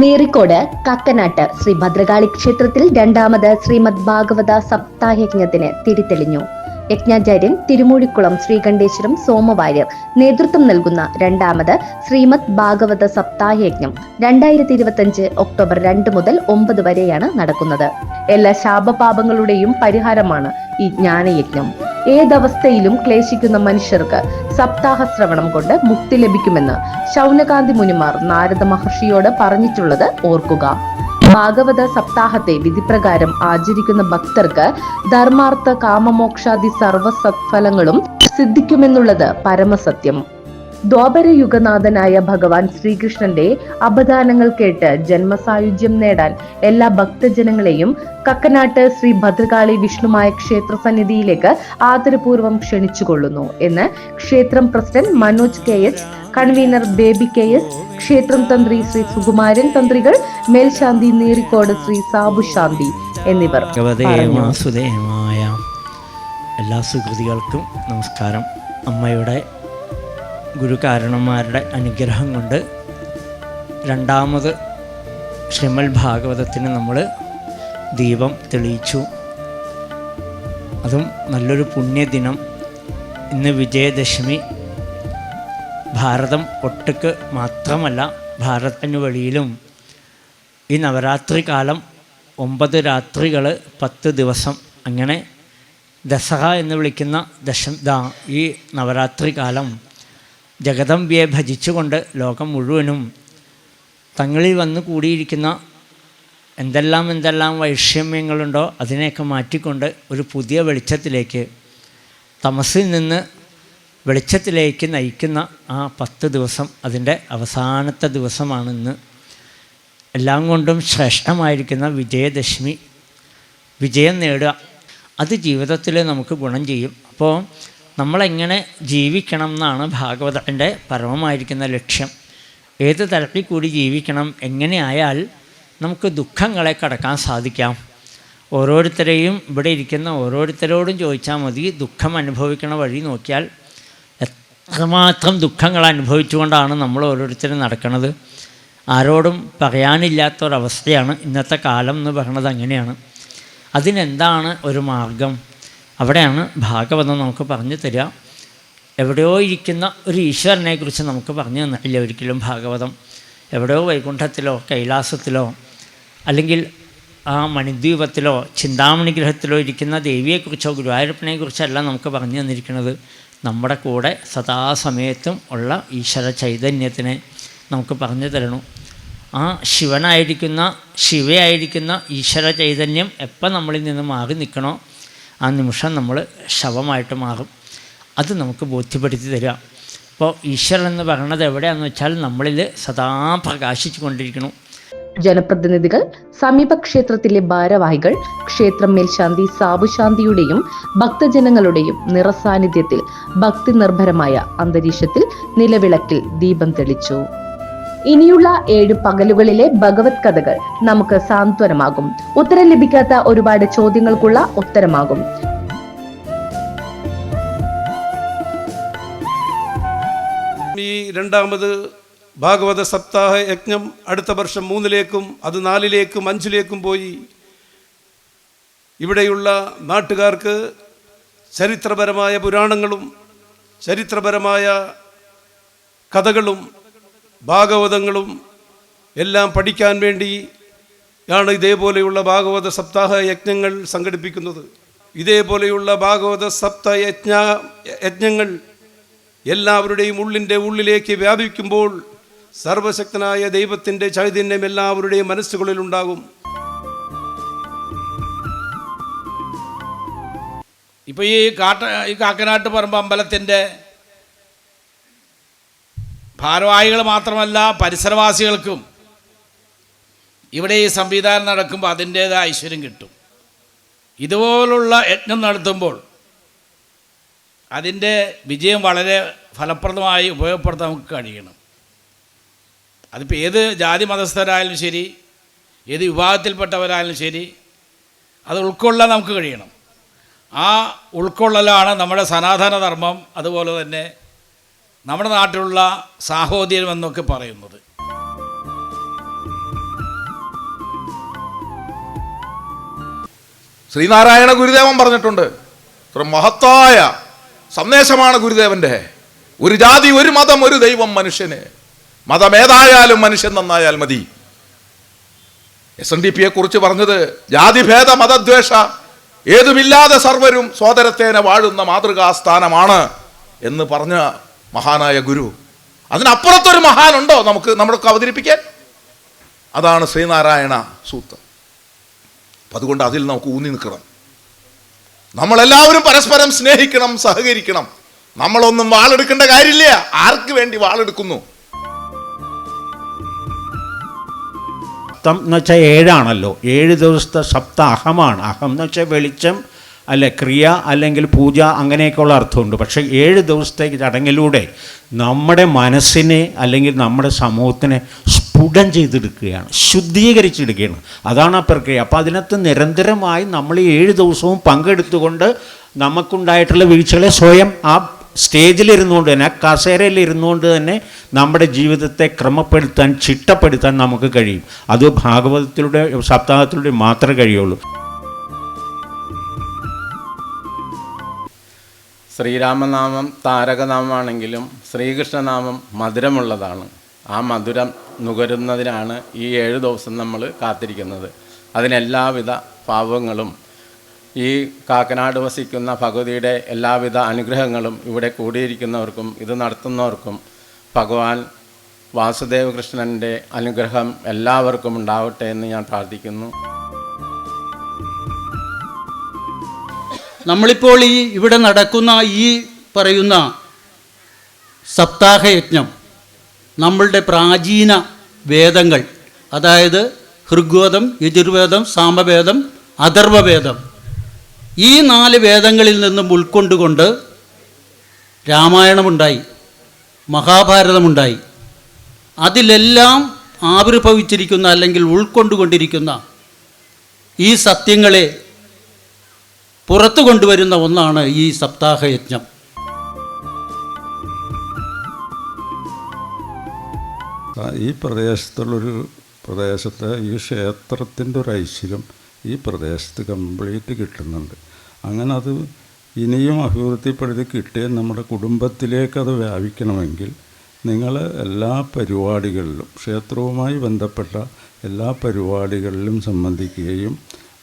നീറിക്കോട് കക്കനാട്ട് ശ്രീ ഭദ്രകാളി ക്ഷേത്രത്തിൽ രണ്ടാമത് ശ്രീമദ് ഭാഗവത സപ്താഹയജ്ഞത്തിന് തിരിതെളിഞ്ഞു. യജ്ഞാചാര്യൻ തിരുമൂഴിക്കുളം ശ്രീകണ്ഠേശ്വരം സോമവാര്യർ നേതൃത്വം നൽകുന്ന രണ്ടാമത് ശ്രീമദ് ഭാഗവത സപ്താഹയജ്ഞം രണ്ടായിരത്തി ഇരുപത്തിയഞ്ച് ഒക്ടോബർ രണ്ട് മുതൽ ഒമ്പത് വരെയാണ് നടക്കുന്നത്. എല്ലാ ശാപപാപങ്ങളുടെയും പരിഹാരമാണ് ഈ ജ്ഞാനയജ്ഞം. ഏതവസ്ഥയിലും ക്ലേശിക്കുന്ന മനുഷ്യർക്ക് സപ്താഹ ശ്രവണം കൊണ്ട് മുക്തി ലഭിക്കുമെന്ന് ശൗനകാന്തി മുനിമാർ നാരദ മഹർഷിയോട് പറഞ്ഞിട്ടുള്ളത് ഓർക്കുക. ഭാഗവത സപ്താഹത്തെ വിധിപ്രകാരം ആചരിക്കുന്ന ഭക്തർക്ക് ധർമാർത്ഥ കാമമോക്ഷാദി സർവ സത്ഫലങ്ങളും സിദ്ധിക്കുമെന്നുള്ളത് പരമസത്യം. ദ്വാപരയുഗനാഥനായ ഭഗവാൻ ശ്രീകൃഷ്ണന്റെ അപദാനങ്ങൾ കേട്ട് ജന്മസായുജ്യം നേടാൻ എല്ലാ ഭക്തജനങ്ങളെയും കക്കനാട്ട് ശ്രീ ഭദ്രകാളി വിഷ്ണുമായ ക്ഷേത്ര സന്നിധിയിലേക്ക് ആദരപൂർവം ക്ഷണിച്ചുകൊള്ളുന്നു എന്ന് ക്ഷേത്രം president Manoj K H convener Baby K S ക്ഷേത്രം തന്ത്രി ശ്രീ സുകുമാരൻ തന്ത്രികൾ മേൽശാന്തി നീറിക്കോട് ശ്രീ സാബു ശാന്തി എന്നിവർ എല്ലാ സുഹൃതികൾക്കും നമസ്കാരം. അമ്മയുടെ ഗുരുകാരണന്മാരുടെ അനുഗ്രഹം കൊണ്ട് രണ്ടാമത് ശ്രീമൽ ഭാഗവതത്തിന് നമ്മൾ ദീപം തെളിയിച്ചു. അതും നല്ലൊരു പുണ്യദിനം. ഇന്ന് വിജയദശമി. ഭാരതം ഒട്ടുക്ക് മാത്രമല്ല ഭാരതത്തിന് വെളിയിലും. ഈ നവരാത്രി കാലം ഒമ്പത് രാത്രികൾ പത്ത് ദിവസം. അങ്ങനെ ദസഹ എന്ന് വിളിക്കുന്ന ദശ ഈ നവരാത്രി കാലം ജഗദംബിയെ ഭജിച്ചുകൊണ്ട് ലോകം മുഴുവനും തങ്ങളിൽ വന്ന് കൂടിയിരിക്കുന്ന എന്തെല്ലാം എന്തെല്ലാം വൈഷമ്യങ്ങളുണ്ടോ അതിനെയൊക്കെ മാറ്റിക്കൊണ്ട് ഒരു പുതിയ വെളിച്ചത്തിലേക്ക് തമസിൽ നിന്ന് വെളിച്ചത്തിലേക്ക് നയിക്കുന്ന ആ പത്ത് ദിവസം അതിന്റെ അവസാനത്തെ ദിവസമാണ് ഇന്ന്. എല്ലാം കൊണ്ടും ശ്രേഷ്ഠമായിരിക്കുന്ന വിജയദശമി. വിജയം നേടുക. അത് ജീവിതത്തിൽ നമുക്ക് ഗുണം ചെയ്യും. അപ്പോൾ നമ്മളെങ്ങനെ ജീവിക്കണം എന്നാണ് ഭാഗവതത്തിന്റെ പരമമായിരിക്കുന്ന ലക്ഷ്യം. ഏത് തരത്തിൽ കൂടി ജീവിക്കണം എങ്ങനെയായാൽ നമുക്ക് ദുഃഖങ്ങളെ കടക്കാൻ സാധിക്കാം. ഓരോരുത്തരെയും ഇവിടെ ഇരിക്കുന്ന ഓരോരുത്തരോടും ചോദിച്ചാൽ മതി ദുഃഖം അനുഭവിക്കണ വഴി നോക്കിയാൽ എത്രമാത്രം ദുഃഖങ്ങൾ അനുഭവിച്ചുകൊണ്ടാണ് നമ്മൾ ഓരോരുത്തരും നടക്കുന്നത് ആരോടും പറയാനില്ലാത്തൊരവസ്ഥയാണ് ഇന്നത്തെ കാലം എന്ന് പറയണത് അങ്ങനെയാണ്. അതിനെന്താണ് ഒരു മാർഗം? അവിടെയാണ് ഭാഗവതം നമുക്ക് പറഞ്ഞു തരിക. എവിടെയോ ഇരിക്കുന്ന ഒരു ഈശ്വരനെക്കുറിച്ച് നമുക്ക് പറഞ്ഞു തന്നിട്ടില്ല ഒരിക്കലും ഭാഗവതം. എവിടെയോ വൈകുണ്ഠത്തിലോ കൈലാസത്തിലോ അല്ലെങ്കിൽ ആ മണിദ്വീപത്തിലോ ചിന്താമണി ഗ്രഹത്തിലോ ഇരിക്കുന്ന ദേവിയെക്കുറിച്ചോ ഗുരുവായൂരപ്പനെക്കുറിച്ചല്ല നമുക്ക് പറഞ്ഞു തന്നിരിക്കുന്നത്. നമ്മുടെ കൂടെ സദാസമയത്തും ഉള്ള ഈശ്വര ചൈതന്യത്തിനെ നമുക്ക് പറഞ്ഞു തരണു. ആ ശിവനായിരിക്കുന്ന ശിവയായിരിക്കുന്ന ഈശ്വര ചൈതന്യം എപ്പോൾ നമ്മളിൽ നിന്ന് മാറി നിൽക്കണോ? ആ നിമിഷം നമ്മൾ ശവമായിട്ട് മാറും. അത് നമുക്ക് ബോധ്യപ്പെടുത്തി തരിക അപ്പോൾ ഈശ്വരൻ എന്ന് പറയുന്നത് എവിടെയാണെന്ന് വെച്ചാൽ നമ്മളിൽ സദാ പ്രകാശിച്ചു കൊണ്ടിരിക്കണം ജനപ്രതിനിധികൾ സമീപ ക്ഷേത്രത്തിലെ ഭാരവാഹികൾ ക്ഷേത്രം മേൽശാന്തി സാബുശാന്തിയുടെയും ഭക്തജനങ്ങളുടെയും നിറസാന്നിധ്യത്തിൽ ഭക്തി നിർഭരമായ അന്തരീക്ഷത്തിൽ നിലവിളക്കിൽ ദീപം തെളിച്ചു. ഇനിയുള്ള ഏഴ് പകലുകളിലെ ഭഗവത് കഥകൾ നമുക്ക് സാന്ത്വനമാകും. ഉത്തരം ലഭിക്കാത്ത ഒരുപാട് ചോദ്യങ്ങൾക്കുള്ള ഉത്തരമാകും. ഈ രണ്ടാമത് ഭാഗവത സപ്താഹ യജ്ഞം അടുത്ത വർഷം മൂന്നിലേക്കും അത് നാലിലേക്കും അഞ്ചിലേക്കും പോയി. ഇവിടെയുള്ള നാട്ടുകാർക്ക് ചരിത്രപരമായ പുരാണങ്ങളും ചരിത്രപരമായ കഥകളും ഭാഗവതങ്ങളും എല്ലാം പഠിക്കാൻ വേണ്ടി ആണ് ഇതേപോലെയുള്ള ഭാഗവത സപ്താഹ യജ്ഞങ്ങൾ സംഘടിപ്പിക്കുന്നത്. ഇതേപോലെയുള്ള ഭാഗവത സപ്ത യജ്ഞ യജ്ഞങ്ങൾ എല്ലാവരുടെയും ഉള്ളിന്റെ ഉള്ളിലേക്ക് വ്യാപിക്കുമ്പോൾ സർവശക്തനായ ദൈവത്തിന്റെ ചൈതന്യം എല്ലാവരുടെയും മനസ്സുകളിൽ ഉണ്ടാകും. ഇപ്പോൾ ഈ കാട്ട ഈ കാക്കനാട്ട് പറമ്പ് അമ്പലത്തിന്റെ ഭാരവാഹികൾ മാത്രമല്ല പരിസരവാസികൾക്കും ഇവിടെ ഈ സംവിധാനം നടക്കുമ്പോൾ അതിന്റേതായ ഐശ്വര്യം കിട്ടും. ഇതുപോലുള്ള യജ്ഞം നടത്തുമ്പോൾ അതിന്റെ വിജയം വളരെ ഫലപ്രദമായി ഉപയോഗപ്പെടുത്താൻ നമുക്ക് കഴിയണം. അതിപ്പോൾ ഏത് ജാതി മതസ്ഥരായാലും ശരി ഏത് വിഭാഗത്തിൽപ്പെട്ടവരായാലും ശരി അത് ഉൾക്കൊള്ളാൻ നമുക്ക് കഴിയണം. ആ ഉൾക്കൊള്ളലാണ് നമ്മുടെ സനാതന ധർമ്മം അതുപോലെ തന്നെ നമ്മുടെ നാട്ടിലുള്ള സാഹോദര്യം എന്നൊക്കെ പറയുന്നത്. ശ്രീനാരായണ ഗുരുദേവൻ പറഞ്ഞിട്ടുണ്ട്. ഇത്ര മഹത്തായ സന്ദേശമാണ് ഗുരുദേവന്റെ ഒരു ജാതി ഒരു മതം ഒരു ദൈവം മനുഷ്യന്. മതമേതായാലും മനുഷ്യൻ നന്നായാൽ മതി. എസ് എൻ ഡി പിയെ കുറിച്ച് പറഞ്ഞത് ജാതിഭേദ മതദ്വേഷ ഏതുമില്ലാതെ സർവരും സോദരത്തേനെ വാഴുന്ന മാതൃകാസ്ഥാനമാണ് എന്ന് പറഞ്ഞ മഹാനായ ഗുരു. അതിനപ്പുറത്തൊരു മഹാനുണ്ടോ നമുക്ക് നമ്മളൊക്കെ അവതരിപ്പിക്കാൻ? അതാണ് ശ്രീനാരായണ സൂത്രം. അപ്പം അതുകൊണ്ട് അതിൽ നമുക്ക് ഊന്നി നിൽക്കണം. നമ്മളെല്ലാവരും പരസ്പരം സ്നേഹിക്കണം സഹകരിക്കണം. നമ്മളൊന്നും വാളെടുക്കേണ്ട കാര്യമില്ല. ആർക്ക് വേണ്ടി വാളെടുക്കുന്നു? സപ്തം എന്ന് വെച്ചാൽ ഏഴാണല്ലോ. ഏഴ് ദിവസത്തെ സപ്ത അഹമാണ് അഹം എന്ന് വെച്ചാൽ വെളിച്ചം അല്ലെ ക്രിയ അല്ലെങ്കിൽ പൂജ അങ്ങനെയൊക്കെയുള്ള അർത്ഥമുണ്ട്. പക്ഷേ ഏഴ് ദിവസത്തെ ചടങ്ങിലൂടെ നമ്മുടെ മനസ്സിനെ അല്ലെങ്കിൽ നമ്മുടെ സമൂഹത്തിനെ സ്ഫുടം ചെയ്തെടുക്കുകയാണ് ശുദ്ധീകരിച്ചെടുക്കുകയാണ്. അതാണ് ആ പ്രക്രിയ. അപ്പോൾ അതിനകത്ത് നിരന്തരമായി നമ്മൾ ഈ ഏഴ് ദിവസവും പങ്കെടുത്തുകൊണ്ട് നമുക്കുണ്ടായിട്ടുള്ള വീഴ്ചകളെ സ്വയം ആ സ്റ്റേജിലിരുന്നുകൊണ്ട് തന്നെ ആ കസേരയിൽ ഇരുന്നുകൊണ്ട് തന്നെ നമ്മുടെ ജീവിതത്തെ ക്രമപ്പെടുത്താൻ ചിട്ടപ്പെടുത്താൻ നമുക്ക് കഴിയും. അത് ഭാഗവതത്തിലൂടെ സപ്താഹത്തിലൂടെ മാത്രമേ കഴിയുള്ളൂ. ശ്രീരാമനാമം താരകനാമമാണെങ്കിലും ശ്രീകൃഷ്ണനാമം മധുരമുള്ളതാണ്. ആ മധുരം നുകരുന്നതിനാണ് ഈ ഏഴ് ദിവസം നമ്മൾ കാത്തിരിക്കുന്നത്. അതിനെല്ലാവിധ പാവങ്ങളും ഈ കാക്കനാട് വസിക്കുന്ന ഭഗവതിയുടെ എല്ലാവിധ അനുഗ്രഹങ്ങളും ഇവിടെ കൂടിയിരിക്കുന്നവർക്കും ഇത് നടത്തുന്നവർക്കും ഭഗവാൻ വാസുദേവ കൃഷ്ണന്റെ അനുഗ്രഹം എല്ലാവർക്കും ഉണ്ടാവട്ടെ എന്ന് ഞാൻ പ്രാർത്ഥിക്കുന്നു. നമ്മളിപ്പോൾ ഈ ഇവിടെ നടക്കുന്ന ഈ പറയുന്ന സപ്താഹയജ്ഞം നമ്മളുടെ പ്രാചീന വേദങ്ങൾ അതായത് ഋഗ്വേദം യജുർവേദം സാമവേദം അഥർവവേദം ഈ നാല് വേദങ്ങളിൽ നിന്നും ഉൾക്കൊണ്ടുകൊണ്ട് രാമായണമുണ്ടായി മഹാഭാരതമുണ്ടായി. അതിലെല്ലാം ആവിർഭവിച്ചിരിക്കുന്ന അല്ലെങ്കിൽ ഉൾക്കൊണ്ടുകൊണ്ടിരിക്കുന്ന ഈ സത്യങ്ങളെ പുറത്തു കൊണ്ടുവരുന്ന ഒന്നാണ് ഈ സപ്താഹയജ്ഞം. യജ്ഞം ഈ പ്രദേശത്തുള്ളൊരു പ്രദേശത്തെ ഈ ക്ഷേത്രത്തിന്റെ ഒരു ഐശ്വര്യം ഈ പ്രദേശത്ത് കംപ്ലീറ്റ് കിട്ടുന്നുണ്ട്. അങ്ങനെ അത് ഇനിയും അഭിവൃദ്ധിപ്പെടുത്തി കിട്ടിയ നമ്മുടെ കുടുംബത്തിലേക്ക് അത് വ്യാപിക്കണമെങ്കിൽ നിങ്ങൾ എല്ലാ പരിപാടികളിലും ക്ഷേത്രവുമായി ബന്ധപ്പെട്ട എല്ലാ പരിപാടികളിലും സംബന്ധിക്കുകയും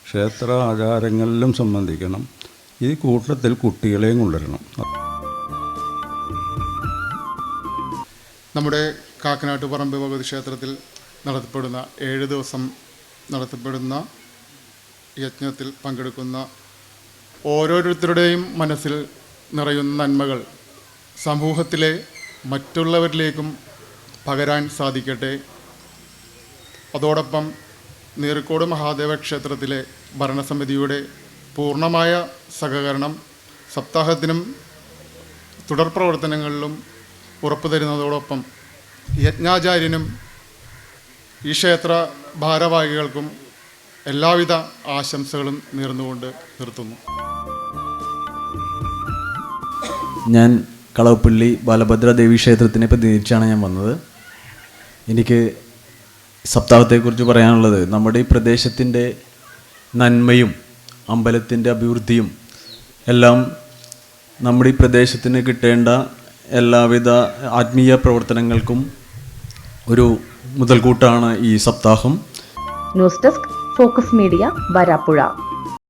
ക്ഷേത്ര ആചാരങ്ങളിലും സംബന്ധിക്കണം. ഈ കൂട്ടത്തിൽ കുട്ടികളെയും കൊണ്ടുവരണം. നമ്മുടെ കാക്കനാട്ട് പറമ്പ് ഭഗവതി ക്ഷേത്രത്തിൽ നടത്തപ്പെടുന്ന ഏഴ് ദിവസം നടത്തപ്പെടുന്ന യജ്ഞത്തിൽ പങ്കെടുക്കുന്ന ഓരോരുത്തരുടെയും മനസ്സിൽ നിറയുന്ന നന്മകൾ സമൂഹത്തിലെ മറ്റുള്ളവരിലേക്കും പകരാൻ സാധിക്കട്ടെ. അതോടൊപ്പം നീർക്കോട് മഹാദേവ ക്ഷേത്രത്തിലെ ഭരണസമിതിയുടെ പൂർണമായ സഹകരണം സപ്താഹത്തിനും തുടർ പ്രവർത്തനങ്ങളിലും ഉറപ്പു തരുന്നതോടൊപ്പം യജ്ഞാചാര്യനും ഈ ക്ഷേത്ര ഭാരവാഹികൾക്കും എല്ലാവിധ ആശംസകളും നേർന്നുകൊണ്ട് നിർത്തുന്നു. ഞാൻ കളവപ്പള്ളി ബാലഭദ്ര ദേവി ക്ഷേത്രത്തിനെ പ്രതിനിധിച്ചാണ് ഞാൻ വന്നത്. എനിക്ക് സപ്താഹത്തെക്കുറിച്ച് പറയാനുള്ളത് നമ്മുടെ ഈ പ്രദേശത്തിന്റെ നന്മയും അമ്പലത്തിന്റെ അഭിവൃദ്ധിയും എല്ലാം നമ്മുടെ ഈ പ്രദേശത്തിന് കിട്ടേണ്ട എല്ലാവിധ ആത്മീയ പ്രവർത്തനങ്ങൾക്കും ഒരു മുതൽക്കൂട്ടാണ് ഈ സപ്താഹം. News desk focus media Varappuzha.